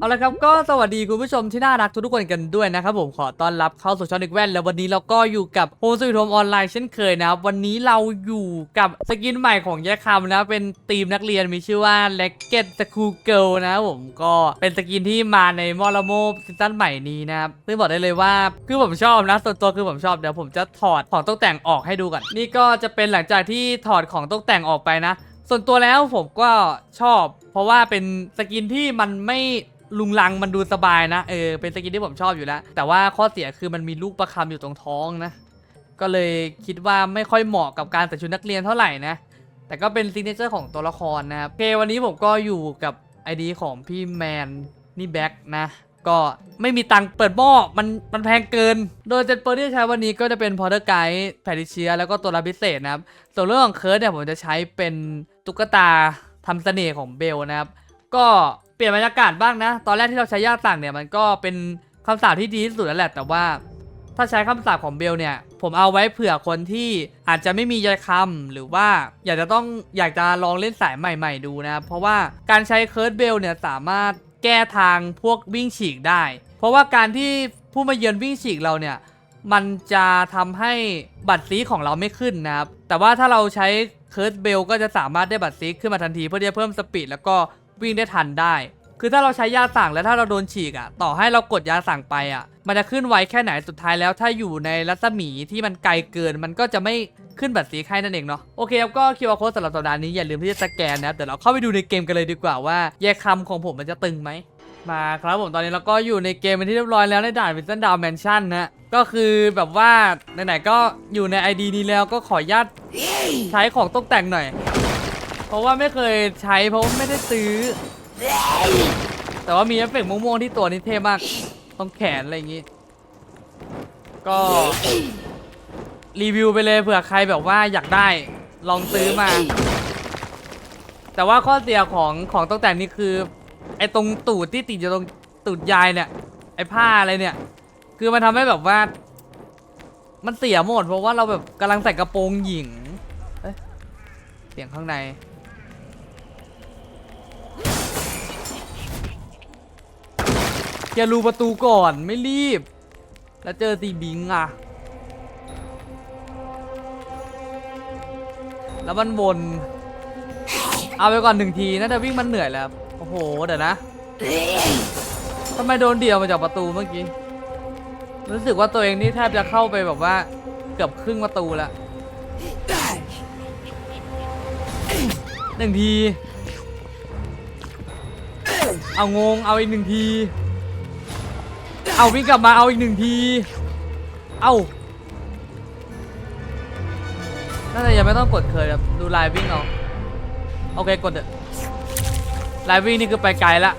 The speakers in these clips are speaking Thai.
เอาละครับก็สวัสดีคุณผู้ชมที่น่ารักทุกๆคนกันด้วยนะครับผมขอต้อนรับเข้าสู่ช่องเด็กแว่น แล้ววันนี้เราก็อยู่กับโฮมสวีทโฮมออนไลน์เช่นเคยนะครับวันนี้เราอยู่กับสกินใหม่ของแยกคำนะเป็นทีมนักเรียนมีชื่อว่า l e g g e t School Girl นะครับผมก็เป็นสกินที่มาในมอลโมซีซั่นใหม่นี้นะครับซึ่งบอกได้เลยว่าคือผมชอบนะส่วนตัวคือผมชอบเดี๋ยวผมจะถอดของตกแต่งออกให้ดูก่อนนี่ก็จะเป็นหลังจากที่ถอดของตกแต่งออกไปนะ ส่วนตัวแล้วผมก็ชอบ เพราะว่าเป็นสกินที่มันไม่ ลุงลังมันดูสบายนะ เออ เป็นสกินที่ผมชอบอยู่แล้ว แต่ว่าข้อเสียคือมันมีลูกประคำอยู่ตรงท้องนะ ก็เลยคิดว่าไม่ค่อยเหมาะกับการใส่ชุดนักเรียนเท่าไหร่นะ แต่ก็เป็นซิกเนเจอร์ของตัวละครนะครับโอเควันนี้ผมก็อยู่กับไอดีของพี่แมนนี่แบ็คนะ ก็ไม่มีตังค์เปิดหม้อมันมันแพงเกิน โดยเจ็ตเปอร์ที่ใช้วันนี้ก็จะเป็นพอ r เ e อร์ไกด์แพทิเชีย แล้วก็ตัวรับพิเศษนะครับ ส่วนเรื่องของเคิร์ดเนี่ยผมจะใช้เป็นตุ๊กตาทำเสน่ห์ของเบลนะครับ ก็ เปลี่ยนบรรยากาศบ้างนะ ตอนแรกที่เราใช้ย่าสั่งเนี่ยมันก็เป็นคำสาปที่ดีที่สุดแล้วแหละ แต่ว่าถ้าใช้คำสาปของเบลเนี่ย ผมเอาไว้เผื่อคนที่อาจจะไม่มียาคำหรือว่าอยากจะต้องอยากจะลองเล่นสายใหม่ๆดูนะครับเพราะว่าการใช้เคิร์ดเบลเนี่ยสามารถแก้ทางพวกวิ่งฉีกได้ เพราะว่าการที่ผู้มาเยือนวิ่งฉีกเราเนี่ยมันจะทำให้บัตรซีของเราไม่ขึ้นนะครับ แต่ว่าถ้าเราใช้เคิร์ดเบลก็จะสามารถได้บัตรซีขึ้นมาทันทีเพื่อที่จะเพิ่มสปีดแล้วก็ วิ่งได้ทันได้ คือถ้าเราใช้ยาสั่งแล้วถ้าเราโดนฉีกอะ่ะ ต่อให้เรากดยาสั่งไปอะ่ะ มันจะขึ้นไวแค่ไหนสุดท้ายแล้ว ถ้าอยู่ในรัศมีที่มันไกลเกิน มันก็จะไม่ขึ้นบัตรสีให้นั่นเองเนาะโอเคครับก็คิวอาร์โค้ดสำหรับสัปดาห์นี้อย่าลืมที่จะสแกนนะครับเดี๋ยวเราเข้าไปดูในเกมกันเลยดีกว่าว่าแยกคำของผมมันจะตึงไหมมาครับผมตอนนี้เราก็อยู่ในเกมเป็นที่เรียบร้อยแล้วในด่านวินสันดาวแมนชั่นนะก็คือแบบว่าไหนๆก็อยู่ใน ID นี้แล้วก็ขออนุญาตใช้ของตกแต่งหน่อย เพราะว่าไม่เคยใช้เพราะว่าไม่ได้ซื้อ แต่ว่ามีเอฟเฟกต์ม่วงๆที่ตัวนี้เท่มากตรงแขนอะไรอย่างงี้ ก็ รีวิวไปเลยเผื่อใครแบบว่าอยากได้ลองซื้อมา แต่ว่าข้อเสียของของตกแต่งนี่คือ ไอ้ตรงตูดที่ติดอยู่ตรงตูดยายเนี่ย ไอ้ผ้าอะไรเนี่ย คือมันทำให้แบบว่า มันเสียหมดเพราะว่าเราแบบกำลังใส่กระโปรงหญิงเเสียงข้างใน แกรูประตูก่อนไม่รีบ แล้วเจอตีบิงอะ แล้วมันวนเอาไปก่อนหนึ่งทีน่าจะวิ่งมันเหนื่อยแล้ว โอ้โห เดี๋ยวนะทำไมโดนเดี่ยวมาจากประตูเมื่อกี้ รู้สึกว่าตัวเองนี่แทบจะเข้าไปแบบว่าเกือบครึ่งประตูแล้วหนึ่งที เอางง เอาอีกหนึ่งที เอาวิ่งกลับมาเอาอีกหนึ่งที เอาน่าจะยังไม่ต้องกดเคยครับดูลน์วิ่งเอาโอเคกดเถอะลน์วิ่งนี่คือไปไกลละ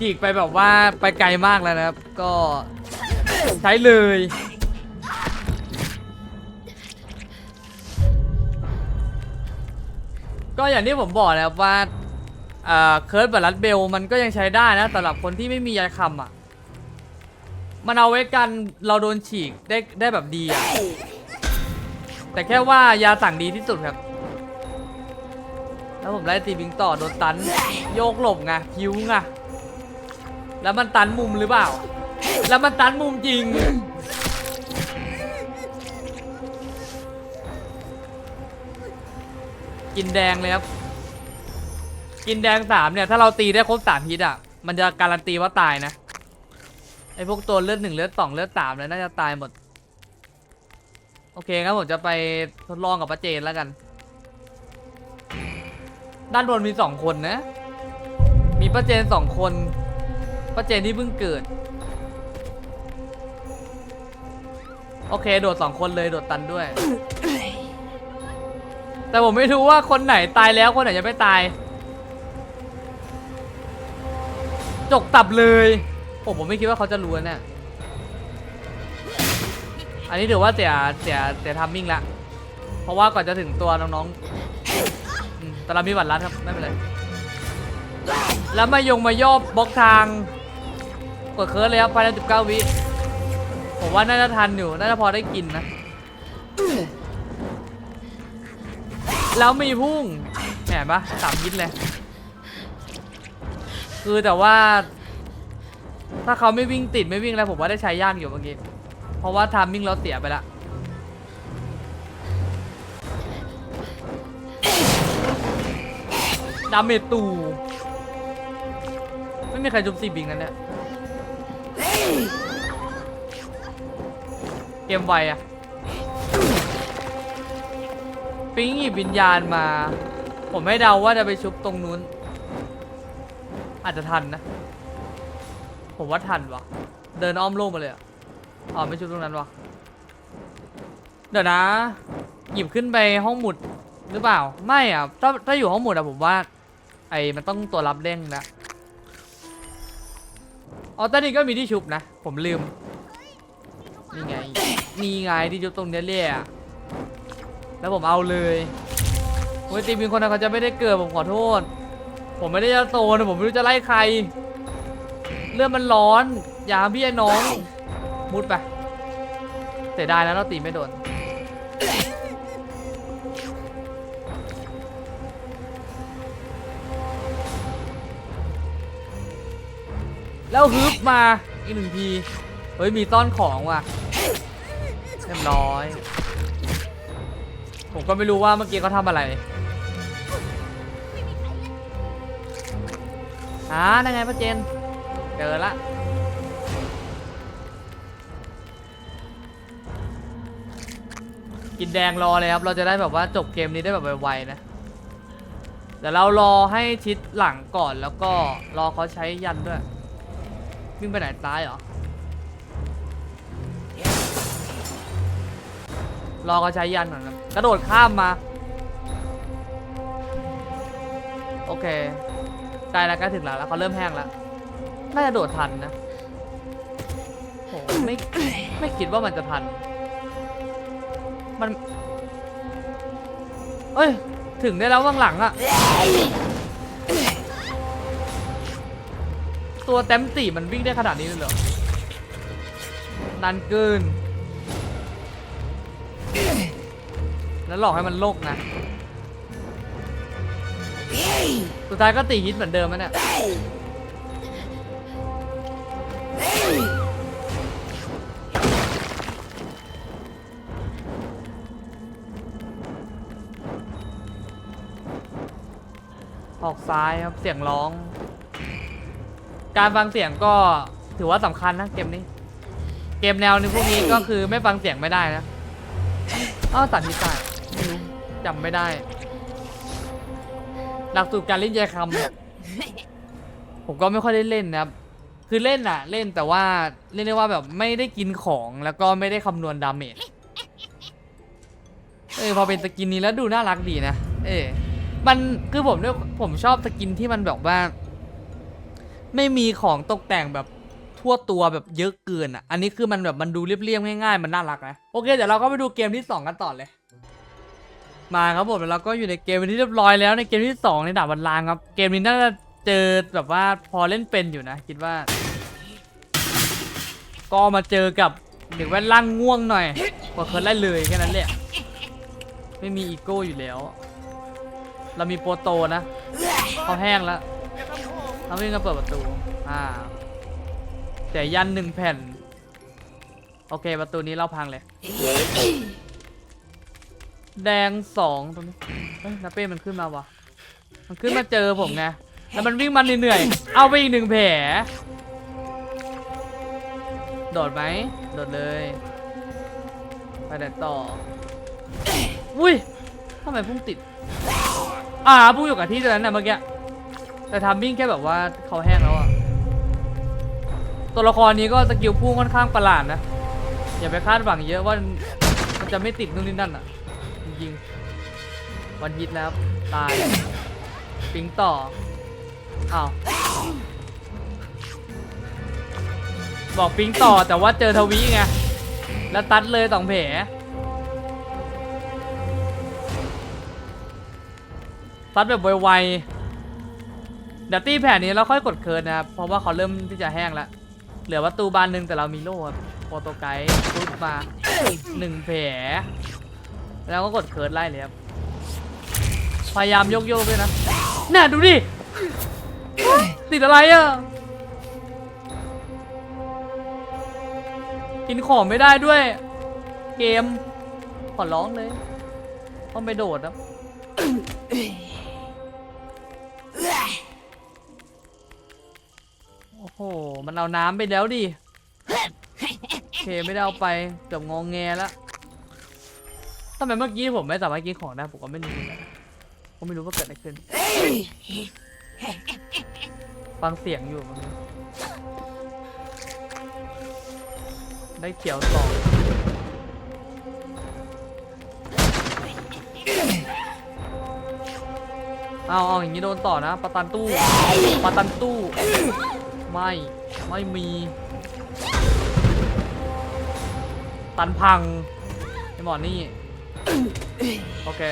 จีกไปแบบว่าไปไกลมากแล้วนะครับ ก็ใช้เลยก็อย่างที่ผมบอกนะครับว่าเอ่อเคิร์ดบัตรัดเบลมันก็ยังใช้ได้นะสำหรับคนที่ไม่มียายคำอะ มันเอาไว้กันเราโดนฉีกได้ได้แบบดีอะแต่แค่ว่ายาสั่งดีที่สุดครับ แล้วผมไล่ตีบิงต่อโดนตัน โยกหลบไงพิ้วไงแล้วมันตันมุมหรือเปล่า แล้วมันตันมุมจริง กินแดงเลยครับ กินแดงสามเนี่ย ถ้าเราตีได้ครบสามฮิตอะ มันจะการันตีว่าตายนะ ไอพวกตัวเลือดหนึ่งเลือดสองเลือดสามเลยน่าจะตายหมด โอเคงั้นผมจะไปทดลองกับป้าเจนแล้วกัน ด้านบนมีสองคนนะ มีป้าเจนสองคนป้าเจนที่เพิ่งเกิด โอเค โดดสองคนเลยโดดตันด้วย แต่ผมไม่รู้ว่าคนไหนตายแล้วคนไหนยังไม่ตาย จกตับเลย โอ้ผมไม่คิดว่าเขาจะรู้นะเนี่ยอันนี้ถือว่าเสียเสียเสียทัมมิ่งละ เพราะว่าก่อนจะถึงตัวน้องๆอืมแต่เรามีบัตรลัดครับ ไม่เป็นไร แล้วมายงมาย่อบล็อกทาง กดเคิร์ดเลยครับภายใน19 วิ ผมว่าน่าจะทันอยู่ น่าจะพอได้กินนะ แล้วมีพุ่งแหมปะสามยิดเลย คือแต่ว่า ถ้าเขาไม่วิ่งติดไม่วิ่งแล้วผมว่าได้ใช้ยากอยู่เมื่อกี้ เพราะว่าทามมิ่งเราเสียไปละดาเมจตู ไม่มีใครจุบซีบิงนั่นเนี่ยเกมไวอะปิงหยิบวิญญาณมา ผมไม่เดาว่าจะไปชุบตรงนู้น อาจจะทันนะ ผมว่าทันวะเดินอ้อมโลกมาเลยอะอ๋อไม่ชุบตรงนั้นวะเดี๋ยวนะ หยิบขึ้นไปห้องหมุดหรือเปล่า ไม่อะถ้าถ้าอยู่ห้องหมุดอะผมว่า ไอ้มันต้องตัวรับเด้งนะอ๋อแต่นี่ก็มีที่ชุบนะ ผมลืม นี่ไง นี่ไงที่ชุบตรงเนี้ยเลยอะแล้วผมเอาเลยโอ้ยตีมีคนนั้นเขาจะไม่ได้เกิดผมขอโทษ ผมไม่ได้จะโตนะผมไม่รู้จะไล่ใคร เรื่องมันร้อน อย่าหาพี่ไอ้น้อง มุดไปเสียดายนะเราตีไม่โดน แล้วฮึบมาอีกหนึ่งที เฮ้ย มีต้อนของว่ะเรียบร้อย ผมก็ไม่รู้ว่าเมื่อกี้เขาทำอะไรอ่านั่นไงป้าเจน เจอละกินแดงรอเลยครับ เราจะได้แบบว่าจบเกมนี้ได้แบบไวๆนะเดี๋ยวเรารอให้ชิดหลังก่อนแล้วก็รอเขาใช้ยันด้วยวิ่งไปไหนซ้ายเหรอรอเขาใช้ยันก่อนครับกระโดดข้ามมา โอเคใกล้แล้วใกล้ถึงแล้วแล้วเขาเริ่มแห้งแล้ว น่าจะโดดทันนะโหไม่ไม่คิดว่ามันจะทัน มัน เอ้ย ถึงได้แล้วข้างหลังอะตัวเต็มตีมันวิ่งได้ขนาดนี้เลยเหรอนานเกิน แล้วหลอกให้มันโลกนะ สุดท้ายก็ตีฮิตเหมือนเดิมนะเนี่ย ออกซ้ายครับเสียงร้อง การฟังเสียงก็ถือว่าสำคัญนะเกมนี้ เกมแนวนี้พวกนี้ก็คือไม่ฟังเสียงไม่ได้นะอ้าวสันนิษฐานไม่รู้จำไม่ได้ หลักสูตรการเล่นแยคำผมก็ไม่ค่อยได้เล่นนะครับ คือเล่นอะเล่นแต่ว่าเรียกได้ว่าแบบไม่ได้กินของแล้วก็ไม่ได้คำนวณดาเมจเออพอเป็นสกินนี้แล้วดูน่ารักดีนะ เออ มันคือผมด้วยผมชอบสกินที่มันแบบว่า ไม่มีของตกแต่งแบบทั่วตัวแบบเยอะเกินอะ อันนี้คือมันแบบมันดูเรียบๆง่ายๆ มันน่ารักนะ โอเค เดี๋ยวเราก็ไปดูเกมที่ 2 กันต่อเลย มาครับผมแล้วเราก็อยู่ในเกมที่เรียบร้อยแล้วในเกมที่ 2 ในดาบบันลางครับ เกมนี้น่าจะเจอแบบว่าพอเล่นเป็นอยู่นะ คิดว่า ก็มาเจอกับเด็กแว่นล่างง่วงหน่อยกว่าเคยไล่เลยแค่นั้นแหละ ไม่มีอีโก้อยู่แล้ว เรามีโปรโตนะเขาแห้งแล้วเราวิ่งมาเปิดประตู อ่า แต่ยันหนึ่งแผ่น โอเค ประตูนี้เราพังเลย แดงสองตรงนี้เอ้ยนาเป้มันขึ้นมาวะมันขึ้นมาเจอผมไง แล้วมันวิ่งมาเหนื่อยๆ เอาไปอีกหนึ่งแผล โดดไหม โดดเลย ไปไหนต่อ อุ้ยทำไมพุ่งติด อ่าพุ่งอยู่กับที่ตรงนั้นนะเมื่อกี้แต่ทำมิ่งแค่แบบว่าเขาแห้งแล้วอะตัวละครนี้ก็สกิลพุ่งค่อนข้างประหลาดนะอย่าไปคาดหวังเยอะว่ามันจะไม่ติดนู่นนี่นั่นอะจริงๆวันฮิตแล้วตายปิงต่ออ้าวบอกปิงต่อแต่ว่าเจอทวีไงแล้วตัดเลยสองแผล ซัดแบบไวๆเดี๋ยวตีแผ่นนี้เราค่อยกดเคิร์ดนะครับ เพราะว่าเขาเริ่มที่จะแห้งแล้ว เหลือประตูบานหนึ่งแต่เรามีโล่ครับโปรโตไกด์ปุ๊บมาหนึ่งแผล แล้วก็กดเคิร์ดไล่เลยครับ พยายามโยกโยกด้วยนะ น่ะดูดิ ติดอะไรอะ กินของไม่ได้ด้วย เกม ขอร้องเลย ต้องไปโดดครับ โอ้โห มันเอาน้ำไปแล้วดิ โอเคไม่ได้เอาไปเกือบงองแงแล้วทำไมเมื่อกี้ผมไม่สามารถกินของได้ผมก็ไม่รู้เหมือนกันผมไม่รู้ว่าเกิดอะไรขึ้น ฟังเสียงอยู่มันได้เขียวสองเอาเอาอย่างนี้โดนต่อนะปะตันตู้ปะตันตู้ ไม่ ไม่มี ตันพังไอหมอนี่ โอเค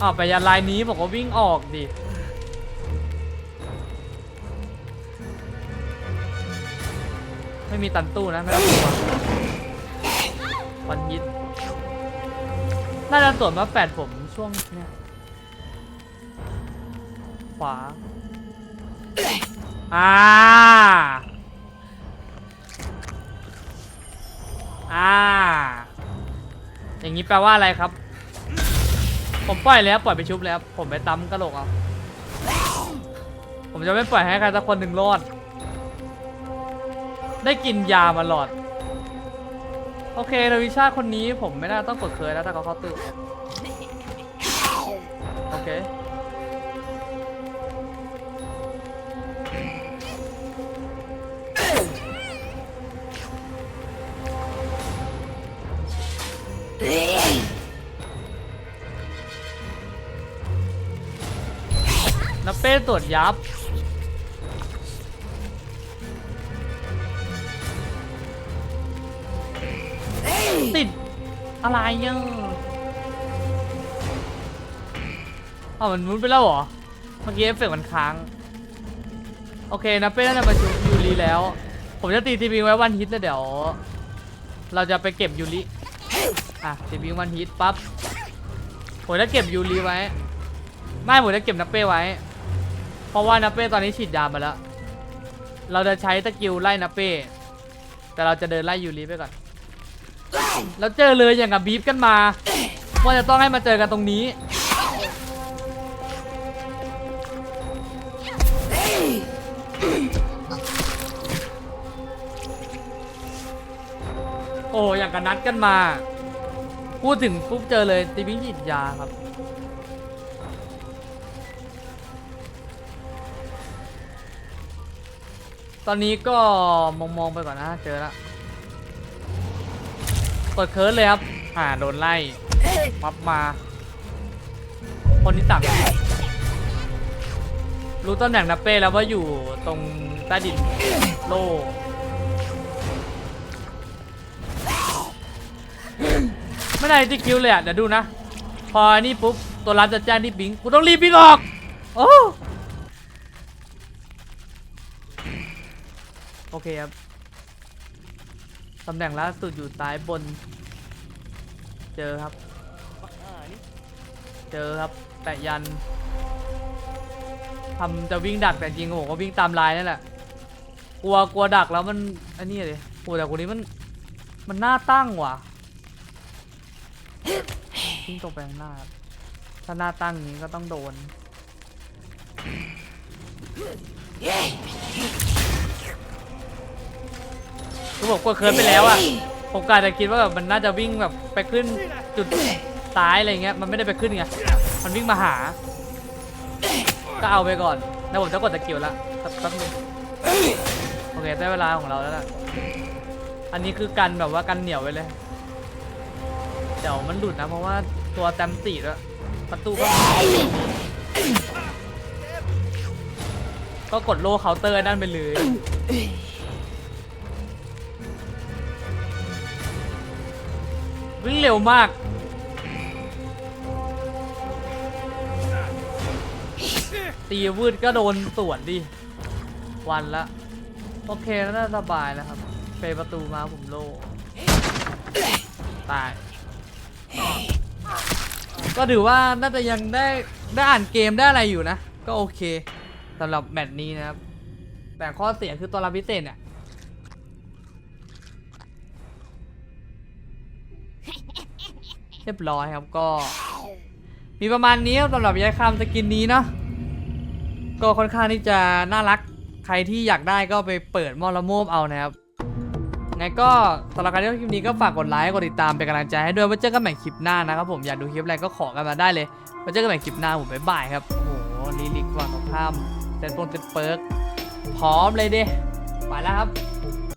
อ้าวไปยันลายนี้บอกว่าวิ่งออกดิไม่มีตันตู้นะไม่ต้องกลัววันยิดน่าจะตรวจมาแปดผมช่วงเนี้ยขวา อ่า อ่า อย่างนี้แปลว่าอะไรครับ ผมปล่อยแล้วปล่อยไปชุบแล้ว ผมไปตั้มกระโหลกเอาผมจะไม่ปล่อยให้ใครสักคนหนึ่งรอด ได้กินยามาหลอด โอเคนาวิชาคนนี้ผมไม่น่าต้องกดเคยแล้วถ้าเขาเข้าตึกโอเค เป้ตรวจยับ ติด อะไรยังอ้ามันมุนไปแล้วเหรอ เมื่อกี้เอฟเฟกต์มันค้าง โอเคนะเป้น่าจะมาชุบยูริแล้ว ผมจะตีทีวีไว้วันฮิตแล้วเดี๋ยว เราจะไปเก็บยูริอะทีวีวันฮิตปั๊บผมจะเก็บยูริไว้ ไม่ผมจะเก็บนับเป้ไว้ เพราะว่านับเป้ตอนนี้ฉีดยามาแล้ว เราจะใช้ตะกิวไล่นับเป้ แต่เราจะเดินไล่ยูริไปก่อน แล้วเจอเลยอย่างกับบีฟกันมาว่าจะต้องให้มาเจอกันตรงนี้ โอ้อย่างกับนัดกันมา พูดถึงปุ๊บเจอเลยตีบิงฉีดยาครับ ตอนนี้ก็มองมองๆไปก่อนนะเจอแล้วกดเคิร์ดเลยครับ อ่าโดนไล่มับมา คนที่สั่งรู้ตำแหน่งนับเป้แล้วว่าอยู่ตรงใต้ดินโล่ไม่ได้ที่คิวเลยอะ เดี๋ยวดูนะ พอนี่ปุ๊บ ตัวรับจะแจ้งที่บิงกูต้องรีบบิงออก โอ้ โอเคครับตำแหน่งล่าสุดอยู่ซ้ายบน เจอครับ เจอครับแปะยันทำจะวิ่งดักแต่จริงผมก็วิ่งตามลายนั่นแหละ กลัวกลัวดักแล้วมันอันนี้เลยโอ้แต่คนนี้มัน มันหน้าตั้งว่ะวิ่งตรงไปข้างหน้าครับถ้าหน้าตั้งอย่างนี้ก็ต้องโดน คือผมกดเคิร์นไปแล้วอะผมกะจะคิดว่าแบบมันน่าจะวิ่งแบบไปขึ้นจุดซ้ายอะไรเงี้ยมันไม่ได้ไปขึ้นไงมันวิ่งมาหา ก็เอาไปก่อนแล้วผมจะกดตะเกียวละแป๊บนึงโอเคได้เวลาของเราแล้วล่ะอันนี้คือกันแบบว่ากันเหนียวไว้เลยเดี๋ยวมันหลุดนะเพราะว่าตัวแตมตีแล้วประตูก็ก็กดโล่เคาน์เตอร์นั่นไปเลย วิ่งเร็วมาก ตีวืดก็โดนสวนดิ วันละ โอเคแล้วน่าสบายแล้วครับ เปประตูมาผมโล่ ตาย ก็ถือว่าน่าจะยังได้ได้อ่านเกมได้อะไรอยู่นะ ก็โอเคสำหรับแมตช์นี้นะครับ แต่ข้อเสียคือตัวรับพิเศษเนี่ย เรียบร้อยครับก็ มีประมาณนี้ครับสำหรับยายคำสกินนี้เนาะก็ค่อนข้างที่จะน่ารักใครที่อยากได้ก็ไปเปิดมอละโมบเอานะครับไงก็สำหรับการที่ชอบคลิปนี้ก็ฝากกดไลค์กดติดตามเป็นกำลังใจให้ด้วยไว้เจอกันใหม่คลิปหน้านะครับผมอยากดูคลิปอะไรก็ขอกันมาได้เลยไว้เจอกันใหม่คลิปหน้าผมบ๊ายบายครับโอ้โหลิลิกว่าเขาข้ามเซนโปงเซนเปิร์กพร้อมเลยเด้ไปแล้วครับ